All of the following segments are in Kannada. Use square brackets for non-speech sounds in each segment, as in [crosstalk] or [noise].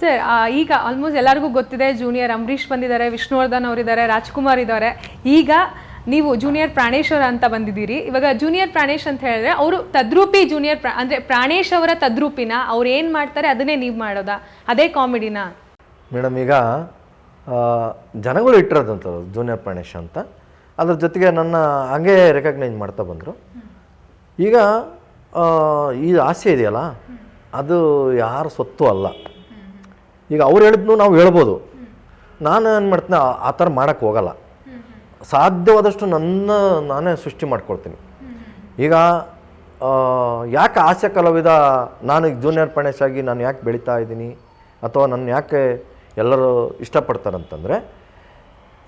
ಸರ್ ಈಗ ಆಲ್ಮೋಸ್ಟ್ ಎಲ್ಲರಿಗೂ ಗೊತ್ತಿದೆ ಜೂನಿಯರ್ ಅಂಬರೀಷ್ ಬಂದಿದ್ದಾರೆ, ವಿಷ್ಣುವರ್ಧನ್ ಅವರಿದ್ದಾರೆ, ರಾಜ್ಕುಮಾರ್ ಇದ್ದಾರೆ. ಈಗ ನೀವು ಜೂನಿಯರ್ ಪ್ರಾಣೇಶ್ ಅವರ ಅಂತ ಬಂದಿದ್ದೀರಿ. ಇವಾಗ ಜೂನಿಯರ್ ಪ್ರಾಣೇಶ್ ಅಂತ ಹೇಳಿದ್ರೆ, ಅವರು ತದ್ರೂಪಿ ಜೂನಿಯರ್ ಪ್ರಾ, ಅಂದರೆ ಪ್ರಾಣೇಶ್ ಅವರ ತದ್ರೂಪಿನ, ಅವ್ರು ಏನು ಮಾಡ್ತಾರೆ ಅದನ್ನೇ ನೀವು ಮಾಡೋದಾ? ಅದೇ ಕಾಮಿಡಿನಾ? ಮೇಡಮ್, ಈಗ ಜನಗಳು ಇಟ್ಟಿರೋದಂತ ಜೂನಿಯರ್ ಪ್ರಾಣೇಶ್ ಅಂತ. ಅದ್ರ ಜೊತೆಗೆ ನನ್ನ ಹಂಗೆ ರೆಕಗ್ನೈಸ್ ಮಾಡ್ತಾ ಬಂದರು. ಈಗ ಈ ಆಸೆ ಇದೆಯಲ್ಲ, ಅದು ಯಾರ ಸ್ವತ್ತು ಅಲ್ಲ. ಈಗ ಅವ್ರು ಹೇಳಿದ್ನು ನಾವು ಹೇಳ್ಬೋದು. ನಾನು ಏನು ಮಾಡ್ತೀನಿ ಆ- ಥರ ಮಾಡೋಕ್ಕೆ ಹೋಗಲ್ಲ. ಸಾಧ್ಯವಾದಷ್ಟು ನನ್ನ ನಾನೇ ಸೃಷ್ಟಿ ಮಾಡ್ಕೊಳ್ತೀನಿ. ಈಗ ಯಾಕೆ ಹಾಸ್ಯ ಕಲಾವಿದ ನಾನು ಜೂನಿಯರ್ ಪಣೇಶ್ ಆಗಿ ನಾನು ಯಾಕೆ ಬೆಳೀತಾ ಇದ್ದೀನಿ? ಅಥವಾ ನನ್ನ ಯಾಕೆ ಎಲ್ಲರೂ ಇಷ್ಟಪಡ್ತಾರಂತಂದರೆ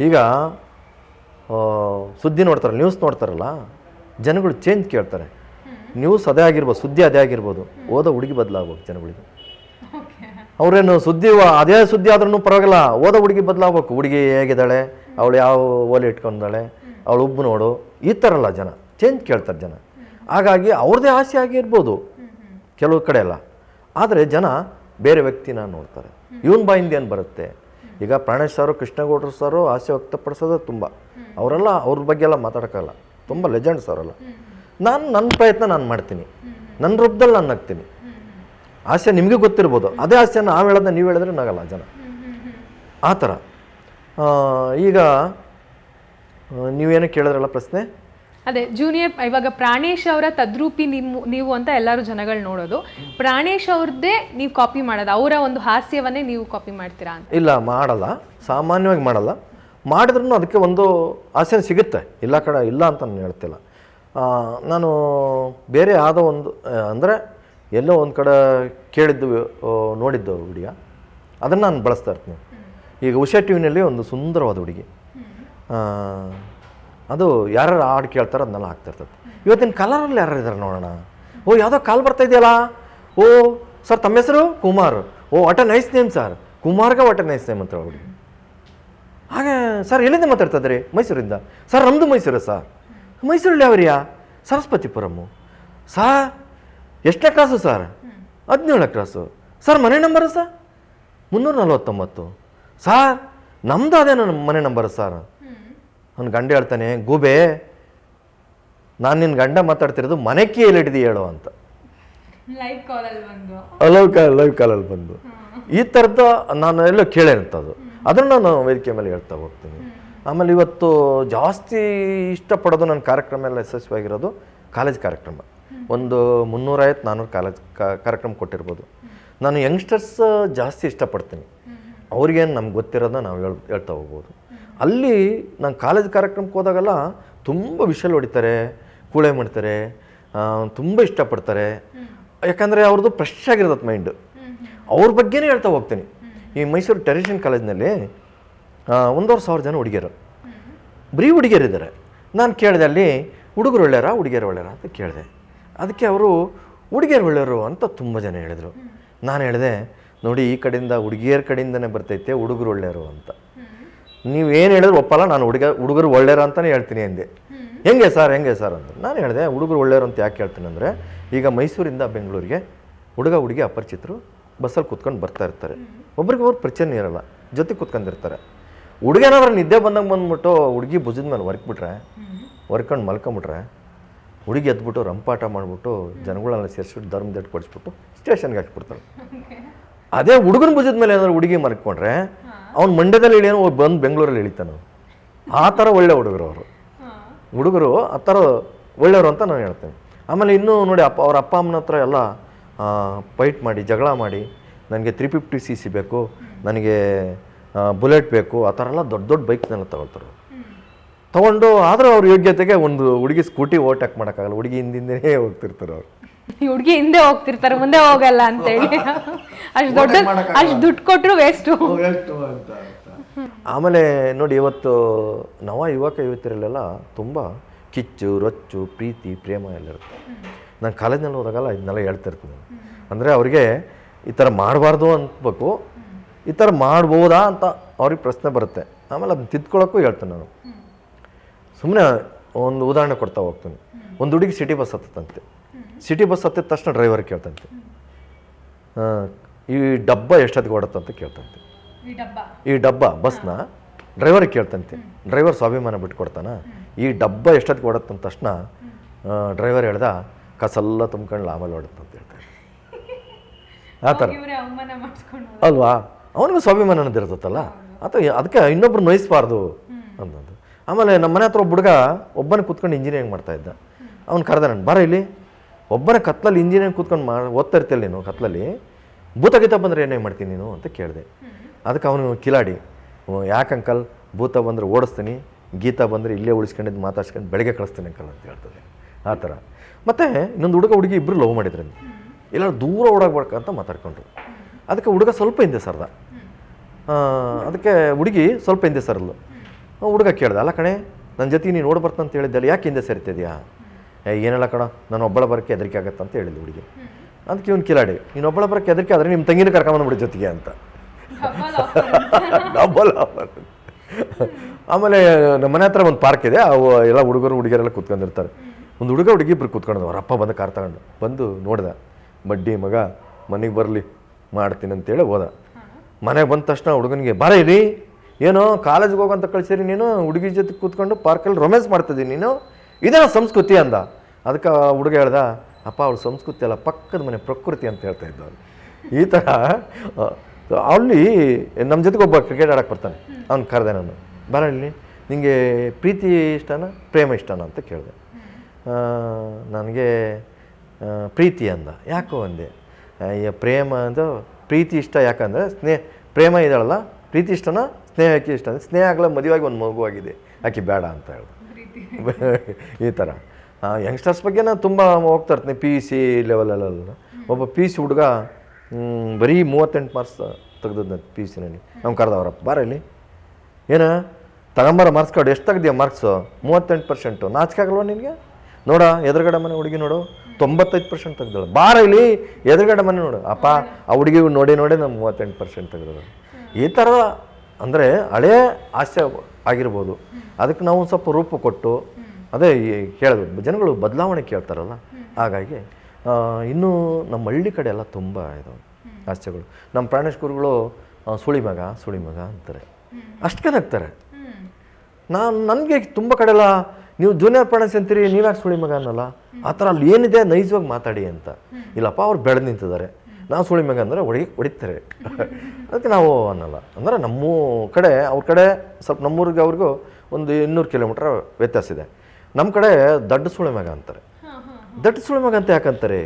ಈಗ ಸುದ್ದಿ ನೋಡ್ತಾರೆ ನ್ಯೂಸ್ ನೋಡ್ತಾರಲ್ಲ ಜನಗಳು ಚೇಂಜ್ ಕೇಳ್ತಾರೆ. ನ್ಯೂಸ್ ಅದೇ ಆಗಿರ್ಬೋದು ಸುದ್ದಿ ಅದೇ ಆಗಿರ್ಬೋದು. ಓದೋ ಹುಡುಗಿ ಬದಲಾಗ್ಬೋದು ಜನಗಳಿಗೆ. ಅವ್ರೇನು ಸುದ್ದಿ ಅದೇ ಸುದ್ದಿ ಆದ್ರೂ ಪರವಾಗಿಲ್ಲ. ಓದೋ ಹುಡುಗಿ ಬದಲಾಗಬೇಕು. ಹುಡುಗಿ ಹೇಗಿದ್ದಾಳೆ? ಅವಳು ಯಾವ ಓಲೆ ಇಟ್ಕೊಂಡಾಳೆ ಅವಳು ಉಬ್ಬು ನೋಡು. ಈ ಥರ ಅಲ್ಲ ಜನ. ಚೇಂಜ್ ಕೇಳ್ತಾರೆ ಜನ. ಹಾಗಾಗಿ ಅವ್ರದ್ದೇ ಆಸೆ ಆಗಿರ್ಬೋದು. ಕೆಲವು ಕಡೆ ಎಲ್ಲ. ಆದರೆ ಜನ ಬೇರೆ ವ್ಯಕ್ತಿನ ನೋಡ್ತಾರೆ. ಇವನ್ ಬಾಯಿಂದ ಏನು ಬರುತ್ತೆ? ಈಗ ಪ್ರಾಣೇಶ್ ಸಾರು ಕೃಷ್ಣಗೌಡರು ಸಾರು ಆಸೆ ವ್ಯಕ್ತಪಡಿಸೋದು ತುಂಬ. ಅವರೆಲ್ಲ ಅವ್ರ ಬಗ್ಗೆ ಎಲ್ಲ ಮಾತಾಡೋಕ್ಕಲ್ಲ ತುಂಬ ಲೆಜೆಂಡ್ಸ್ ಅವರೆಲ್ಲ ನಾನು ನನ್ನ ಪ್ರಯತ್ನ ನಾನು ಮಾಡ್ತೀನಿ. ನನ್ನ ರೂಪದಲ್ಲಿ ನಾನು ನಗ್ತೀನಿ. ಆಸೆ ನಿಮಗೆ ಗೊತ್ತಿರ್ಬೋದು. ಅದೇ ಹಾಸ್ಯ ನಾವು ಹೇಳೋದನ್ನ ನೀವು ಹೇಳಿದ್ರೆ ನಗಲ್ಲ ಜನ. ಆ ಥರ. ಈಗ ನೀವು ನೀವೇನೋ ಕೇಳಿದ್ರಲ್ಲ ಪ್ರಶ್ನೆ? ಅದೇ ಜೂನಿಯರ್ ಇವಾಗ ಪ್ರಾಣೇಶ್ ಅವರ ತದ್ರೂಪಿ ನಿಮ್ಮ ನೀವು ಅಂತ ಎಲ್ಲರೂ ಜನಗಳು ನೋಡೋದು. ಪ್ರಾಣೇಶ್ ಅವ್ರದ್ದೇ ನೀವು ಕಾಪಿ ಮಾಡೋದು. ಅವರ ಒಂದು ಹಾಸ್ಯವನ್ನೇ ನೀವು ಕಾಪಿ ಮಾಡ್ತೀರಾ ಅಂತ. ಇಲ್ಲ ಮಾಡಲ್ಲ. ಸಾಮಾನ್ಯವಾಗಿ ಮಾಡಲ್ಲ. ಮಾಡಿದ್ರೂ ಅದಕ್ಕೆ ಒಂದು ಹಾಸ್ಯ ಸಿಗುತ್ತೆ. ಇಲ್ಲ ಕಡೆ ಇಲ್ಲ ಅಂತ ನಾನು ಹೇಳ್ತಿಲ್ಲ. ನಾನು ಬೇರೆ ಆದ ಒಂದು ಅಂದರೆ ಎಲ್ಲೋ ಒಂದು ಕಡೆ ಕೇಳಿದ್ದು ನೋಡಿದ್ದು ವಿಡಿಯೋ ಅದನ್ನು ನಾನು ಬಳಸ್ತಾ ಇರ್ತೀನಿ. ಈಗ ಉಷಾ ಟಿ ವಿನಲ್ಲಿ ಒಂದು ಸುಂದರವಾದ ಹುಡುಗಿ. ಅದು ಯಾರು ಹಾಡು ಕೇಳ್ತಾರೋ ಅದನ್ನೆಲ್ಲ ಹಾಕ್ತಾ ಇರ್ತದೆ ಇವತ್ತಿನ ಕಲರಲ್ಲಿ ಯಾರು ಇದ್ದಾರೆ ನೋಡೋಣ? ಓ ಯಾವುದೋ ಕಾಲ್ ಬರ್ತಾ ಇದೆಯಲ್ಲ? ಓ ಸರ್ ತಮ್ಮ ಹೆಸರು? Kumar. Oh what a nice name sir ಕುಮಾರ್ಗ what a nice name ಅಂತ ಹುಡುಗಿ. ಹಾಗೆ ಸರ್ ಎಲ್ಲಿಂದ ಮಾತಾಡ್ತಿದ್ರಿ ಮೈಸೂರಿಂದ. ಸರ್ ನಮ್ಮದು ಮೈಸೂರು ಸರ್ ಮೈಸೂರಲ್ಲಿ ಯಾವ್ರಿಯಾ? ಸರಸ್ವತಿಪುರಮ್ಮು ಸರ್ ಎಷ್ಟನೇ ಕ್ರಾಸು ಸರ್ ಹದಿನೇಳನೇ ಕ್ರಾಸು ಸರ್ ಮನೆ ನಂಬರು ಸರ್ ಮುನ್ನೂರ ನಲ್ವತ್ತೊಂಬತ್ತು. ಸರ್ ನಮ್ಮದು ಅದೇ ನನ್ನ ಮನೆ ನಂಬರ್ ಸರ್ ನನ್ನ ಗಂಡ ಹೇಳ್ತಾನೆ ಗೂಬೆ ನಾನು ನಿನ್ನ ಗಂಡ ಮಾತಾಡ್ತಿರೋದು ಮನೆ ಕೀಯಲ್ಲಿ ಹಿಡಿದು ಹೇಳು ಅಂತ. ಲೈವ್ ಕಾಲಲ್ಲಿ ಬಂದು. ಲೈವ್ ಕಾಲ್ ಲೈವ್ ಕಾಲಲ್ಲಿ ಬಂದು. ಈ ಥರದ ನಾನು ಎಲ್ಲೋ ಕೇಳಿರ್ತದು ಅದನ್ನು ನಾನು ವೇದಿಕೆ ಮೇಲೆ ಹೇಳ್ತಾ ಹೋಗ್ತೀನಿ. ಆಮೇಲೆ ಇವತ್ತು ಜಾಸ್ತಿ ಇಷ್ಟಪಡೋದು ನನ್ನ ಕಾರ್ಯಕ್ರಮ ಎಲ್ಲ ಯಶಸ್ವಿಯಾಗಿರೋದು ಕಾಲೇಜ್ ಕಾರ್ಯಕ್ರಮ. ಒಂದು ಮುನ್ನೂರೈವತ್ತು ನಾನ್ನೂರು ಕಾಲೇಜ್ ಕಾರ್ಯಕ್ರಮ ಕೊಟ್ಟಿರ್ಬೋದು. ನಾನು ಯಂಗ್ಸ್ಟರ್ಸ್ ಜಾಸ್ತಿ ಇಷ್ಟಪಡ್ತೀನಿ. ಅವ್ರಿಗೇನು ನಮ್ಗೆ ಗೊತ್ತಿರೋದನ್ನ ನಾವು ಹೇಳ್, ಹೇಳ್ತಾ ಹೋಗ್ಬೋದು. ಅಲ್ಲಿ ನಾನು ಕಾಲೇಜ್ ಕಾರ್ಯಕ್ರಮಕ್ಕೆ ಹೋದಾಗೆಲ್ಲ ತುಂಬ ವಿಷಲ್ ಹೊಡಿತಾರೆ, ಕೂಳೆ ಮಾಡ್ತಾರೆ ತುಂಬ ಇಷ್ಟಪಡ್ತಾರೆ. ಯಾಕಂದರೆ ಅವ್ರದ್ದು ಫ್ರೆಶ್ ಆಗಿರೋದು ಮೈಂಡು. ಅವ್ರ ಬಗ್ಗೆನೇ ಹೇಳ್ತಾ ಹೋಗ್ತೀನಿ. ಈ ಮೈಸೂರು ಟೆರಿಷನ್ ಕಾಲೇಜ್ನಲ್ಲಿ ಒಂದೂವರೆ ಸಾವಿರ ಜನ ಹುಡುಗಿಯರು. ಬರೀ ಹುಡುಗಿಯರಿದ್ದಾರೆ. ನಾನು ಕೇಳಿದೆ ಅಲ್ಲಿ, ಹುಡುಗರು ಒಳ್ಳೆಯರ, ಹುಡುಗಿಯರು ಒಳ್ಳೆಯರ? ಅಂತ ಕೇಳಿದೆ. ಅದಕ್ಕೆ ಅವರು ಹುಡುಗಿಯರು ಒಳ್ಳೆಯವರು ಅಂತ ತುಂಬ ಜನ ಹೇಳಿದರು. ನಾನು ಹೇಳಿದೆ ನೋಡಿ ಈ ಕಡೆಯಿಂದ ಹುಡುಗಿಯರ ಕಡೆಯಿಂದನೇ ಬರ್ತೈತೆ ಹುಡುಗರು ಒಳ್ಳೆಯರು ಅಂತ. ನೀವು ಏನು ಹೇಳಿದ್ರು ಒಪ್ಪಲ್ಲ ನಾನು ಹುಡುಗ ಹುಡುಗರು ಒಳ್ಳೆಯರು ಅಂತಲೇ ಹೇಳ್ತೀನಿ ಅಂದೆ ಹೆಂಗೆ ಸರ್ ಹೆಂಗೆ ಸರ್ ಅಂತ ನಾನು ಹೇಳಿದೆ ಹುಡುಗರು ಒಳ್ಳೆಯರು ಅಂತ ಯಾಕೆ ಹೇಳ್ತೀನಿ ಅಂದರೆ ಈಗ ಮೈಸೂರಿಂದ ಬೆಂಗಳೂರಿಗೆ ಹುಡುಗ ಹುಡುಗಿ ಅಪರಿಚಿತರು ಬಸ್ಸಲ್ಲಿ ಕೂತ್ಕೊಂಡು ಬರ್ತಾ ಇರ್ತಾರೆ. ಒಬ್ರಿಗೆ ಒಬ್ರು ಪರಿಚಯನೇ ಇರಲ್ಲ ಜೊತೆ ಕೂತ್ಕೊಂಡಿರ್ತಾರೆ ಹುಡುಗ ಏನಾದ್ರೂ ನಿದ್ದೆ ಬಂದಂಗೆ ಬಂದ್ಬಿಟ್ಟು ಹುಡುಗಿ ಭುಜದ ಮೇಲೆ ಹೊರ್ಕ್ಬಿಟ್ರೆ ಹೊರ್ಕೊಂಡು ಮಲ್ಕೊಂಬಿಟ್ರೆ ಹುಡುಗಿ ಎದ್ಬಿಟ್ಟು ರಂಪಾಟ ಮಾಡಿಬಿಟ್ಟು ಜನಗಳನ್ನ ಸೇರಿಸ್ಬಿಟ್ಟು ಧರ್ಮ ದಟ್ಟು ಕೊಡಿಸ್ಬಿಟ್ಟು ಸ್ಟೇಷನ್ಗೆ ಹಾಕ್ಬಿಡ್ತಾರೆ ಅದೇ ಹುಡುಗನ ಭುಜದ ಮೇಲೆ ಏನಾದ್ರು ಹುಡುಗಿ ಮರ್ಕೊಂಡ್ರೆ ಅವ್ನು ಮಂಡ್ಯದಲ್ಲಿ ಇಳಿಯೋ ಬಂದು ಬೆಂಗಳೂರಲ್ಲಿ ಇಳಿತಾನೆ ಆ ಥರ ಒಳ್ಳೆ ಹುಡುಗರು ಅವರು. ಹುಡುಗರು ಆ ಥರ ಒಳ್ಳೆಯವರು ಅಂತ ನಾನು ಹೇಳ್ತೇನೆ. ಆಮೇಲೆ ಇನ್ನೂ ನೋಡಿ ಅಪ್ಪ ಅವ್ರ ಅಪ್ಪ ಅಮ್ಮನ ಹತ್ರ ಎಲ್ಲ ಫೈಟ್ ಮಾಡಿ, ಜಗಳ ಮಾಡಿ, ನನಗೆ ತ್ರೀ ಫಿಫ್ಟಿ ಸಿ ಸಿ ಬೇಕು, ನನಗೆ ಬುಲೆಟ್ ಬೇಕು, ಆ ಥರ ಎಲ್ಲ ದೊಡ್ಡ ದೊಡ್ಡ ಬೈಕ್ನೆಲ್ಲ ತಗೊಳ್ತಾರೆ ತೊಗೊಂಡು ಆದರೂ ಅವ್ರ ಯೋಗ್ಯತೆಗೆ ಒಂದು ಹುಡುಗಿ ಸ್ಕೂಟಿ ಓಟಕ್ ಮಾಡೋಕ್ಕಾಗಲ್ಲ. ಹುಡುಗಿ ಹಿಂದಿಂದನೇ ಹೋಗ್ತಿರ್ತಾರೆ ಅವ್ರು. ಈ ಹುಡುಗಿ ಹಿಂದೆ ಹೋಗ್ತಿರ್ತಾರೆ ಮುಂದೆ ಹೋಗಲ್ಲ ಅಂತೇಳಿ. ಅಷ್ಟು ದೊಡ್ಡ ಅಷ್ಟು ದುಡ್ಡು ಕೊಟ್ಟರು ವೇಸ್ಟು ಆಮೇಲೆ ನೋಡಿ ಇವತ್ತು ನವ ಯುವಕ ಯುವತಿಯರಲ್ಲೆಲ್ಲ ತುಂಬ ಕಿಚ್ಚು ರೊಚ್ಚು ಪ್ರೀತಿ ಪ್ರೇಮ ಎಲ್ಲ ಇರುತ್ತೆ ನಾನು ಕಾಲೇಜ್ನಲ್ಲಿ ಹೋದಾಗಲ್ಲ ಇದನ್ನೆಲ್ಲ ಹೇಳ್ತಿರ್ತೀನಿ ಅಂದರೆ ಅವ್ರಿಗೆ ಈ ಥರ ಮಾಡಬಾರ್ದು ಅನ್ಬೇಕು. ಈ ಥರ ಮಾಡ್ಬೋದಾ ಅಂತ ಅವ್ರಿಗೆ ಪ್ರಶ್ನೆ ಬರುತ್ತೆ. ಆಮೇಲೆ ಅದನ್ನ ತಿದ್ಕೊಳ್ಳೋಕ್ಕೂ ಹೇಳ್ತೇನೆ ನಾನು. ಸುಮ್ಮನೆ ಒಂದು ಉದಾಹರಣೆ ಕೊಡ್ತಾ ಹೋಗ್ತೀನಿ. ಒಂದು ಹುಡುಗಿ ಸಿಟಿ ಬಸ್ ಹತ್ತಂತೆ ಸಿಟಿ ಬಸ್ ಹತ್ತಿದ ತಕ್ಷಣ ಡ್ರೈವರ್ ಕೇಳ್ತಂತೆ. ಈ ಡಬ್ಬ ಎಷ್ಟೊತ್ತಿಗೆ ಅಂತ ಕೇಳ್ತಂತೆ. ಈ ಡಬ್ಬ? ಬಸ್ನ ಡ್ರೈವರ್ ಕೇಳ್ತಂತೆ. ಡ್ರೈವರ್ ಸ್ವಾಭಿಮಾನ ಬಿಟ್ಟು ಕೊಡ್ತಾನ ಈ ಡಬ್ಬ ಎಷ್ಟೊತ್ತಿಗೆ ಓಡತ್ತಂದ ತಕ್ಷಣ ಡ್ರೈವರ್ ಹೇಳ್ದ ಕಸಲ್ಲ ತುಂಬ್ಕೊಂಡು ಆಮೇಲೆ ಓಡುತ್ತೆ ಅಂತ ಹೇಳ್ತಾರೆ. ಆ ಥರ. ಅಲ್ವಾ? ಅವನಿಗೂ ಸ್ವಾಭಿಮಾನ ಅನ್ನೋದು ಇರ್ತೈತಲ್ಲ ಅಥವಾ ಅದಕ್ಕೆ ಇನ್ನೊಬ್ರು ನೋಯಿಸ್ಬಾರ್ದು ಅಂತಂದು ಆಮೇಲೆ ನಮ್ಮ ಮನೆ ಹತ್ರ ಒಬ್ಬ ಹುಡುಗ ಒಬ್ಬನೇ ಕೂತ್ಕೊಂಡು ಇಂಜಿನಿಯರಿಂಗ್ ಮಾಡ್ತಾ ಇದ್ದ. ಅವ್ನು ಕರೆದ ನಾನು, ಬರ ಇಲ್ಲಿ. ಒಬ್ಬನೇ ಕತ್ಲಲ್ಲಿ ಇಂಜಿನಿಯರಿಂಗ್ ಕೂತ್ಕೊಂಡು ಮಾ, ಓದ್ತಾ ಇರ್ತಿಲ್ಲ ನೀನು ಕತ್ಲಲ್ಲಿ? ಭೂತ ಗೀತ ಬಂದರೆ ಏನೇ ಮಾಡ್ತೀನಿ ನೀನು ಅಂತ ಕೇಳಿದೆ. ಅದಕ್ಕೆ ಅವನು ಕಿಲಾಡಿ. ಯಾಕೆ ಅಂಕಲ್? ಭೂತ ಬಂದರೆ ಓಡಿಸ್ತೀನಿ, ಗೀತ ಬಂದರೆ ಇಲ್ಲೇ ಉಳಿಸ್ಕೊಂಡಿದ್ದು ಮಾತಾಡ್ಸ್ಕೊಂಡು ಬೆಳಗ್ಗೆ ಕಳಿಸ್ತೀನಿ ಅಂಕಲ್ ಅಂತ ಹೇಳ್ತದೆ. ಆ ಥರ. ಮತ್ತು ಇನ್ನೊಂದು ಹುಡುಗ ಹುಡುಗಿ ಇಬ್ಬರು ಲವ್ ಮಾಡಿದ್ರು ಎಲ್ಲರೂ ದೂರ ಓಡಾಗ್ಬೇಕಂತ ಮಾತಾಡ್ಕೊಂಡ್ರು. ಅದಕ್ಕೆ ಹುಡುಗ ಸ್ವಲ್ಪ ಹಿಂದೆ ಸರ್ದ. ಅದಕ್ಕೆ ಹುಡುಗಿ ಸ್ವಲ್ಪ ಹಿಂದೆ ಸರಲು ಹುಡುಗ ಕೇಳ್ದೆ ಅಲ್ಲ ಕಣೆ ನನ್ನ ಜೊತೆ ನೀನು ಓಡ್ ಬರ್ತಂತ ಹೇಳಿದ್ದಲ್ಲ ಯಾಕೆ ಹಿಂದೆ ಸೇರ್ತಿದ್ಯಾ? ಏನೆಲ್ಲ ಕಣ ನಾನು ಒಬ್ಬಳ ಬರೋಕ್ಕೆ ಹೆದರಿಕೆ ಆಗತ್ತೆ ಅಂತ ಹೇಳಿದ್ದು ಹುಡುಗಿ. ಅದಕ್ಕೆ ಇವ್ನು ಕಿಲಾಡಿ ನೀನು ಒಬ್ಬಳ ಬರೋಕ್ಕೆ ಹೆದರಿಕೆ ಆದರೆ ನಿಮ್ಮ ತಂಗಿನ ಕರ್ಕೊಂಬಂದ್ಬಿಡಿ ಜೊತೆಗೆ ಅಂತ. ಡಬಲ್ ಆಫರ್ [laughs] ಆಮೇಲೆ ನಮ್ಮ ಮನೆ ಹತ್ರ ಒಂದು ಪಾರ್ಕ್ ಇದೆ ಅವು ಎಲ್ಲ ಹುಡುಗರು ಹುಡುಗಿಯರೆಲ್ಲ ಕೂತ್ಕೊಂಡಿರ್ತಾರೆ. ಒಂದು ಹುಡುಗ ಹುಡುಗಿ ಇಬ್ಬರು ಕೂತ್ಕೊಂಡು ಅವ್ರ ಅಪ್ಪ ಬಂದು ಕಾರ್ ತಗೊಂಡು ಬಂದು ನೋಡ್ದೆ ಬಡ್ಡಿ ಮಗ ಮನೆಗೆ ಬರಲಿ ಮಾಡ್ತೀನಿ ಅಂತೇಳಿ ಹೋದ. ಮನೆಗೆ ಬಂದ ತಕ್ಷಣ ಹುಡುಗನಿಗೆ ಬಾರ ಇಲ್ಲಿ ಏನೋ ಕಾಲೇಜ್ಗೆ ಹೋಗಂತ ಕಳ್ಸಿರಿ ನೀನು, ಹುಡುಗಿ ಜೊತೆ ಕೂತ್ಕೊಂಡು ಪಾರ್ಕಲ್ಲಿ ರೊಮ್ಯಾನ್ಸ್ ಮಾಡ್ತಿದ್ದೀನಿ ನೀನು ಇದೇನೋ ಸಂಸ್ಕೃತಿ ಅಂದ. ಅದಕ್ಕೆ ಹುಡುಗ ಹೇಳ್ದ, ಅಪ್ಪ, ಅವಳು ಸಂಸ್ಕೃತಿ ಅಲ್ಲ, ಪಕ್ಕದ ಮನೆ ಪ್ರಕೃತಿ ಅಂತ ಹೇಳ್ತಾ ಇದ್ದವನು ಈ ಥರ ಅಲ್ಲಿ ನಮ್ಮ ಜೊತೆಗೆ ಒಬ್ಬ ಕ್ರಿಕೆಟ್ ಆಡಕ್ಕೆ ಬರ್ತಾನೆ. ಅವ್ನು ಕರೆದೆ ನಾನು, ಬರ ಇಲ್ಲಿ ನಿಮಗೆ ಪ್ರೀತಿ ಇಷ್ಟನಾ, ಪ್ರೇಮ ಇಷ್ಟನಾ? ಅಂತ ಕೇಳಿದೆ. ನನಗೆ ಪ್ರೀತಿ ಅಂದ. ಯಾಕೋ ಅಂದೆ. ಪ್ರೇಮ ಅಂದ್ರೆ ಪ್ರೀತಿ ಇಷ್ಟ ಯಾಕಂದರೆ, ಸ್ನೇಹ, ಪ್ರೇಮ ಇದ್ದಾಳಲ್ಲ, ಪ್ರೀತಿ ಇಷ್ಟನಾ ಸ್ನೇಹ ಯಾಕೆ ಇಷ್ಟ ಅಂದರೆ ಸ್ನೇಹ ಆಗಲ್ಲ ಮದುವೆಯಾಗಿ ಒಂದು ಮಗು ಆಗಿದೆ. ಆಕೆ ಬೇಡ ಅಂತ ಹೇಳಿದ್ರು [laughs] ಈ ಥರ ಯಂಗ್ಸ್ಟರ್ಸ್ ಬಗ್ಗೆ ನಾನು ತುಂಬ ಹೋಗ್ತಾ ಇರ್ತೀನಿ. ಪಿ ಯು ಸಿ ಲೆವೆಲಲ್ಲೆಲ್ಲ ಒಬ್ಬ ಪಿ ಯು ಸಿ ಹುಡುಗ ಬರೀ ಮೂವತ್ತೆಂಟು ಮಾರ್ಕ್ಸ್ ತೆಗ್ದದ್ದು ಪಿ ಯು ಸಿನಲ್ಲಿ ನಾವು ಕರೆದವ್ರಪ್ಪ ಬಾರ ಇಲ್ಲಿ. ಏನ? ತಗೊಂಬರ ಮಾರ್ಕ್ಸ್ ಕಾರ್ಡ್ ಎಷ್ಟು ತೆಗ್ದೀಯ ಮಾರ್ಕ್ಸು ಮೂವತ್ತೆಂಟು ಪರ್ಸೆಂಟು ನಾಚಿಕೆ ಆಗಲ್ವಾ ನಿನಗೆ? ನೋಡ ಎದುರುಗಡೆ ಮನೆ ಹುಡುಗಿ ನೋಡು. ತೊಂಬತ್ತೈದು ಪರ್ಸೆಂಟ್ ತೆಗ್ದಳು. ಬಾರ ಇಲ್ಲಿ. ಎದುರುಗಡೆ ಮನೆ ನೋಡು. ಅಪ್ಪ ಆ ಹುಡುಗಿ ನೋಡಿ ನೋಡಿ ನಾವು ಮೂವತ್ತೆಂಟು ಪರ್ಸೆಂಟ್ ತೆಗ್ದಳು. ಈ ಥರ ಅಂದರೆ ಹಳೇ ಆಸೆ ಆಗಿರ್ಬೋದು. ಅದಕ್ಕೆ ನಾವು ಸ್ವಲ್ಪ ರೂಪ ಕೊಟ್ಟು, ಅದೇ ಕೇಳೋದು ಜನಗಳು ಬದಲಾವಣೆ ಕೇಳ್ತಾರಲ್ಲ? ಹಾಗಾಗಿ ಇನ್ನೂ ನಮ್ಮ ಹಳ್ಳಿ ಕಡೆ ಎಲ್ಲ ತುಂಬ ಇದು ಆಸೆಗಳು. ನಮ್ಮ ಪ್ರಾಣೇಶ್ ಗುರುಗಳು ಸುಳಿಮಗ ಸುಳಿಮಗ ಸುಳಿ ಮಗ ಅಂತಾರೆ. ಅಷ್ಟು ನಗ್ತಾರೆ ನಾನು, ನನಗೆ ತುಂಬ ಕಡೆ ಎಲ್ಲ, ನೀವು ಜೂನಿಯರ್ ಪ್ರಾಣೇಶ್ ಅಂತೀರಿ, ನೀವ್ಯಾಕೆ ಸುಳಿಮಗ ಅನ್ನಲ್ಲ? ಆ ಥರ ಅಲ್ಲಿ ಏನಿದೆ, ನೈಜವಾಗಿ ಮಾತಾಡಿ ಅಂತ. ಇಲ್ಲಪ್ಪ, ಅವ್ರು ಬೆಳೆದು ನಿಂತಿದ್ದಾರೆ. ನಾವು ಸುಳಿ ಮ್ಯಾಗ ಅಂದರೆ ಹೊಡಿ, ಹೊಡಿತಾರೆ. ಅದಕ್ಕೆ ನಾವು ಅನ್ನಲ್ಲ. ಅಂದರೆ ನಮ್ಮ ಕಡೆ, ಅವ್ರ ಕಡೆ ಸ್ವಲ್ಪ ನಮ್ಮೂರಿಗೆ ಅವ್ರಿಗೂ ಒಂದು ಇನ್ನೂರು ಕಿಲೋಮೀಟ್ರ್ ವ್ಯತ್ಯಾಸ ಇದೆ. ನಮ್ಮ ಕಡೆ ದಡ್ಡ ಸುಳಿ ಮಗ ಅಂತಾರೆ. ದಡ್ಡ ಸುಳಿ ಮಗ ಅಂತ ಯಾಕಂತಾರೆ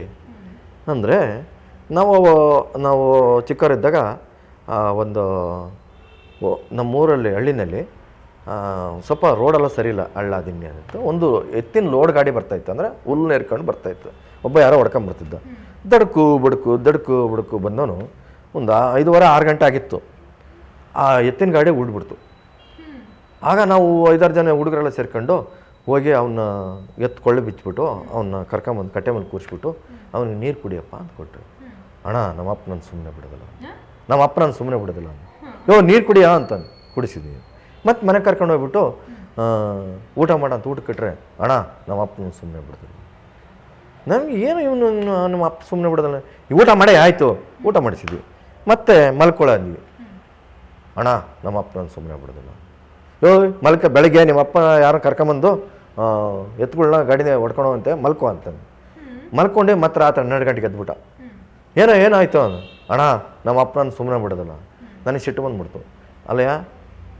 ಅಂದರೆ ನಾವು ನಾವು ಚಿಕ್ಕವರಿದ್ದಾಗ ಒಂದು ನಮ್ಮೂರಲ್ಲಿ, ಹಳ್ಳಿನಲ್ಲಿ ಸ್ವಲ್ಪ ರೋಡೆಲ್ಲ ಸರಿ ಇಲ್ಲ, ಹಳ್ಳ, ದಿಣ್ಣೆ ಅಂತ. ಒಂದು ಎತ್ತಿನ ಲೋಡ್ ಗಾಡಿ ಬರ್ತಾಯಿತ್ತು ಅಂದರೆ ಹುಲ್ಲು ನೇರ್ಕೊಂಡು ಬರ್ತಾಯಿತ್ತು ಒಬ್ಬ ಯಾರೋ ಹೊಡ್ಕೊಂಬರ್ತಿದ್ದ ದಡ್ಕು ಬಡ್ಕು ದಡ್ಕು ಬಡ್ಕು ಬಂದವನು ಒಂದು ಐದುವರೆ ಆರು ಗಂಟೆ ಆಗಿತ್ತು. ಆ ಎತ್ತಿನ ಗಾಡಿ ಉಳ್ಬಿಡ್ತು ಆಗ ನಾವು ಐದಾರು ಜನ ಹುಡುಗರೆಲ್ಲ ಸೇರ್ಕೊಂಡು ಹೋಗಿ ಅವನ್ನ ಎತ್ತು ಕೊಳ್ಳೆ ಬಿಚ್ಚಿಬಿಟ್ಟು ಅವನ್ನ ಕರ್ಕೊಂಬಂದು ಕಟ್ಟೆ ಮೇಲೆ ಕೂರಿಸ್ಬಿಟ್ಟು ಅವನಿಗೆ ನೀರು ಕುಡಿಯಪ್ಪ ಅಂತ ಕೊಟ್ಟರು ಅಣ್ಣ ನಮ್ಮ ಅಪ್ಪ ನಾನು ಸುಮ್ಮನೆ ಬಿಡೋದಿಲ್ಲ. ನಮ್ಮ ಅಪ್ಪ ನಾನು ಸುಮ್ಮನೆ ಬಿಡೋದಿಲ್ಲ ಯೋ ನೀರು ಕುಡಿಯಾ ಅಂತ ಕುಡಿಸಿದ್ವಿ. ಮತ್ತು ಮನೆಗೆ ಕರ್ಕೊಂಡು ಹೋಗ್ಬಿಟ್ಟು ಊಟ ಮಾಡ ಅಂತ ಊಟ ಕಟ್ಟರೆ ಅಣ್ಣ ನಮ್ಮ ಅಪ್ಪ ನಾನು ಸುಮ್ಮನೆ ಬಿಡೋದಿಲ್ಲ ನನಗೆ ಏನು ಇವನು ನಮ್ಮ ಅಪ್ಪ ಸುಮ್ಮನೆ ಬಿಡೋದಲ್ಲ. ಊಟ ಮಾಡಿ, ಆಯಿತು. ಊಟ ಮಾಡಿಸಿದ್ವಿ. ಮತ್ತೆ ಮಲ್ಕೊಳ್ಳೋ ಅಂದ್ವಿ. ಅಣ್ಣ, ನಮ್ಮ ಅಪ್ಪ ನಾನು ಸುಮ್ಮನೆ ಬಿಡೋದಿಲ್ಲ. ಯೋ, ಮಲ್ಕ, ಬೆಳಗ್ಗೆ ನಿಮ್ಮ ಅಪ್ಪ ಯಾರೋ ಕರ್ಕೊಂಬಂದು ಎತ್ತುಗಳನ್ನ ಗಾಡಿನ ಹೊಡ್ಕೊಳೋ ಅಂತೆ, ಮಲ್ಕೋ ಅಂತಾನೆ. ಮಲ್ಕೊಂಡೆ ಮತ್ತೆ ರಾತ್ರಿ ಹನ್ನೆರಡು ಗಂಟೆಗೆ ಎದ್ಬಿಟ್ಟ. ಏನೋ, ಏನಾಯ್ತು ಅಂದ ಅಣ್ಣ, ನಮ್ಮ ಅಪ್ಪ ನಾನು ಸುಮ್ಮನೆ ಬಿಡೋದಲ್ಲ. ನನಗೆ ಸಿಟ್ಟು ಬಂದ್ಬಿಡ್ತು. ಅಲ್ಲಯ್ಯ,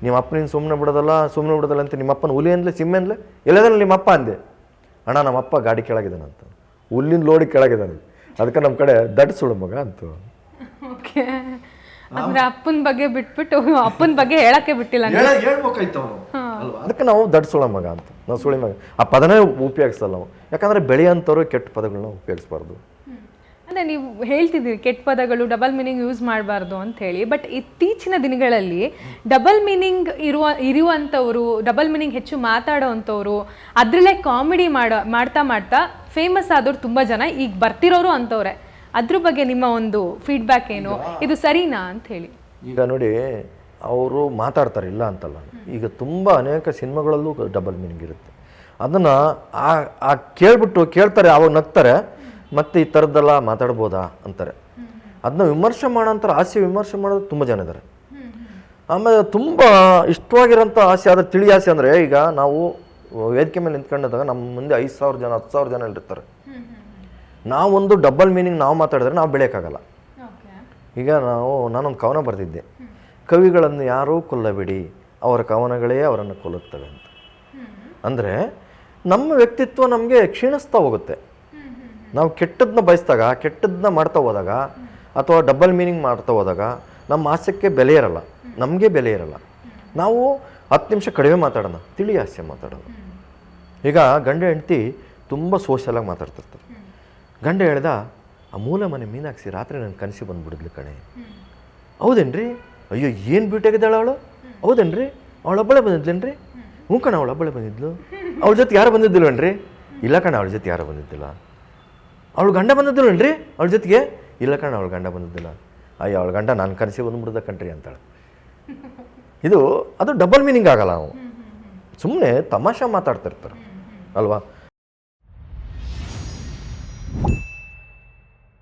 ನಿಮ್ಮ ಅಪ್ಪ ಸುಮ್ಮನೆ ಬಿಡೋದಲ್ಲ ಸುಮ್ಮನೆ ಬಿಡೋದಲ್ಲ ಅಂತ ನಿಮ್ಮ ಅಪ್ಪನ ಹುಲಿ ಅಂದ್ಲೆ ಸಿಮ್ಮೆ ಅಂದ್ಲೆ? ನಿಮ್ಮ ಅಪ್ಪ ಅಂದೆ? ಅಣ್ಣ, ನಮ್ಮ ಅಪ್ಪ ಗಾಡಿ ಕೆಳಗಿದ್ದಾನಂತ. ಹುಲ್ಲಿನ ಲೋಡಿ ಕೆಳಗಿದ್ದಾನೆ. ಅದಕ್ಕೆ ನಮ್ಮ ಕಡೆ ದಡ್ ಸುಳು ಮಗ ಅಂತು. ಓಕೆ. ಅಂದ್ರೆ ಅಪ್ಪನ ಬಗ್ಗೆ ಬಿಟ್ಬಿಟ್ಟು ಅಪ್ಪನ ಬಗ್ಗೆ ಹೇಳಕ್ಕೆ ಬಿಟ್ಟಿಲ್ಲ. ಹೇಳ್ಬೇಕಾಯ್ತು ಅವನು. ಅಲ್ವಾ? ಅದಕ್ಕೆ ನಾವು ದಡ್ ಸುಳ ಮಗ ಅಂತ. ನಾವು ಸುಳಿ ಮಗ. ಆ ಪದನೇ ಉಪಯೋಗಿಸಲ್ಲ ನಾವು. ಯಾಕಂದ್ರೆ ಬೆಳೆಯಂಥವ್ರು ಕೆಟ್ಟ ಪದಗಳನ್ನ ಉಪಯೋಗಿಸ್ಬಾರ್ದು. ಅಂದ್ರೆ ನೀವು ಹೇಳ್ತಿದ್ದೀರಿ ಕೆಟ್ಟ ಪದಗಳು ಡಬಲ್ ಮೀನಿಂಗ್ ಯೂಸ್ ಮಾಡಬಾರ್ದು ಅಂತ ಹೇಳಿ ಬಟ್ ಇತ್ತೀಚಿನ ದಿನಗಳಲ್ಲಿ ಡಬಲ್ ಮೀನಿಂಗ್ ಇರುವ ಇರುವಂಥವರು ಡಬಲ್ ಮೀನಿಂಗ್ ಹೆಚ್ಚು ಮಾತಾಡೋ ಅಂಥವ್ರು ಅದರಲ್ಲೇ ಕಾಮಿಡಿ ಮಾಡೋ ಮಾಡ್ತಾ ಮಾಡ್ತಾ ಫೇಮಸ್ ಆದವ್ರು ತುಂಬ ಜನ ಈಗ ಬರ್ತಿರೋರು ಅಂಥವ್ರೆ. ಅದ್ರ ಬಗ್ಗೆ ನಿಮ್ಮ ಒಂದು ಫೀಡ್ಬ್ಯಾಕ್ ಏನು? ಇದು ಸರಿನಾ ಅಂತ ಹೇಳಿ. ಈಗ ನೋಡಿ ಅವರು ಮಾತಾಡ್ತಾರೆ ಇಲ್ಲ ಅಂತಲ್ಲ. ಈಗ ತುಂಬ ಅನೇಕ ಸಿನಿಮಾಗಳಲ್ಲೂ ಡಬಲ್ ಮೀನಿಂಗ್ ಇರುತ್ತೆ. ಅದನ್ನು ಆ ಆ ಕೇಳ್ಬಿಟ್ಟು ಕೇಳ್ತಾರೆ ಅವಾಗ ನಗ್ತಾರೆ. ಮತ್ತೆ ಈ ಥರದ್ದೆಲ್ಲ ಮಾತಾಡ್ಬೋದಾ ಅಂತಾರೆ. ಅದನ್ನ ವಿಮರ್ಶೆ ಮಾಡೋಂಥ ಆಸೆ ವಿಮರ್ಶೆ ಮಾಡೋದು ತುಂಬ ಜನ ಇದ್ದಾರೆ ಆಮೇಲೆ ತುಂಬ ಇಷ್ಟವಾಗಿರೋಂಥ ಆಸೆ ಆದರೆ ತಿಳಿ ಆಸೆ ಅಂದರೆ ಈಗ ನಾವು ವೇದಿಕೆ ಮೇಲೆ ನಿಂತ್ಕೊಂಡಿದ್ದಾಗ ನಮ್ಮ ಮುಂದೆ ಐದು ಸಾವಿರ ಜನ ಹತ್ತು ಸಾವಿರ ಜನ ಇರ್ತಾರೆ ನಾವೊಂದು ಡಬಲ್ ಮೀನಿಂಗ್ ನಾವು ಮಾತಾಡಿದ್ರೆ ನಾವು ಬೆಳೆಯೋಕ್ಕಾಗಲ್ಲ. ಈಗ ನಾವು ನಾನೊಂದು ಕವನ ಬರೆದಿದ್ದೆ. ಕವಿಗಳನ್ನು ಯಾರೂ ಕೊಲ್ಲಬೇಡಿ ಅವರ ಕವನಗಳೇ ಅವರನ್ನು ಕೊಲ್ಲುತ್ತವೆ ಅಂತ. ಅಂದರೆ ನಮ್ಮ ವ್ಯಕ್ತಿತ್ವ ನಮಗೆ ಕ್ಷೀಣಿಸ್ತಾ ಹೋಗುತ್ತೆ. ನಾವು ಕೆಟ್ಟದನ್ನ ಬಯಸಿದಾಗ ಕೆಟ್ಟದನ್ನ ಮಾಡ್ತಾ ಹೋದಾಗ, ಅಥವಾ ಡಬಲ್ ಮೀನಿಂಗ್ ಮಾಡ್ತಾ ಹೋದಾಗ, ನಮ್ಮ ಹಾಸ್ಯಕ್ಕೆ ಬೆಲೆ ಇರಲ್ಲ. ನಮಗೆ ಬೆಲೆ ಇರಲ್ಲ. ನಾವು ಹತ್ತು ನಿಮಿಷ ಕಡಿಮೆ ಮಾತಾಡೋಣ, ತಿಳಿ ಹಾಸ್ಯ ಮಾತಾಡೋಣ. ಈಗ ಗಂಡ ಹೆಂಡತಿ ತುಂಬ ಸೋಷಲಾಗಿ ಮಾತಾಡ್ತಿರ್ತಾರೆ. ಗಂಡ ಹೇಳ್ದ, ಆ ಮೂಲ ಮನೆ ಮೀನಾಕ್ಸಿ ರಾತ್ರಿ ನನ್ನ ಕನಸಿ ಬಂದ್ಬಿಡಿದ್ಲು ಕಣೆ. ಹೌದೇನ್ರಿ? ಅಯ್ಯೋ, ಏನು ಬ್ಯೂಟಿಯಾಗಿದ್ದಾಳೆ ಅವಳು? ಹೌದೇನ್ರಿ? ಅವಳೊಬ್ಬಳೆ ಬಂದಿದ್ಲೇನ್ರಿ? ಹ್ಞೂ ಕಣ ಅವಳೊಬ್ಬಳೆ ಬಂದಿದ್ಲು. ಅವಳ ಜೊತೆ ಯಾರು ಬಂದಿದ್ದಿಲ್ವೇನ್ರಿ? ಇಲ್ಲ ಕಣ, ಅವಳ ಜೊತೆ ಯಾರು ಬಂದಿದ್ದಿಲ್ಲ. ಅವಳು ಗಂಡ ಬಂದದ್ದಲ್ಲನ್ರಿ ಅವಳ ಜೊತೆಗೆ, ಇಲ್ಲ ಕಣ, ಅವಳು ಗಂಡ ಬಂದದ್ದಿಲ್ಲ. ಅಯ್ಯ, ಅವಳ ಗಂಡ ನಾನು ಕನಸಿ ಬಂದ್ಬಿಡ್ದ ಕಣ್ರಿ ಅಂತಾಳೆ. ಇದು, ಅದು ಡಬಲ್ ಮೀನಿಂಗ್ ಆಗಲ್ಲ ನಾವು ಸುಮ್ಮನೆ ತಮಾಷೆ ಮಾತಾಡ್ತಿರ್ತಾರೆ ಅಲ್ವಾ?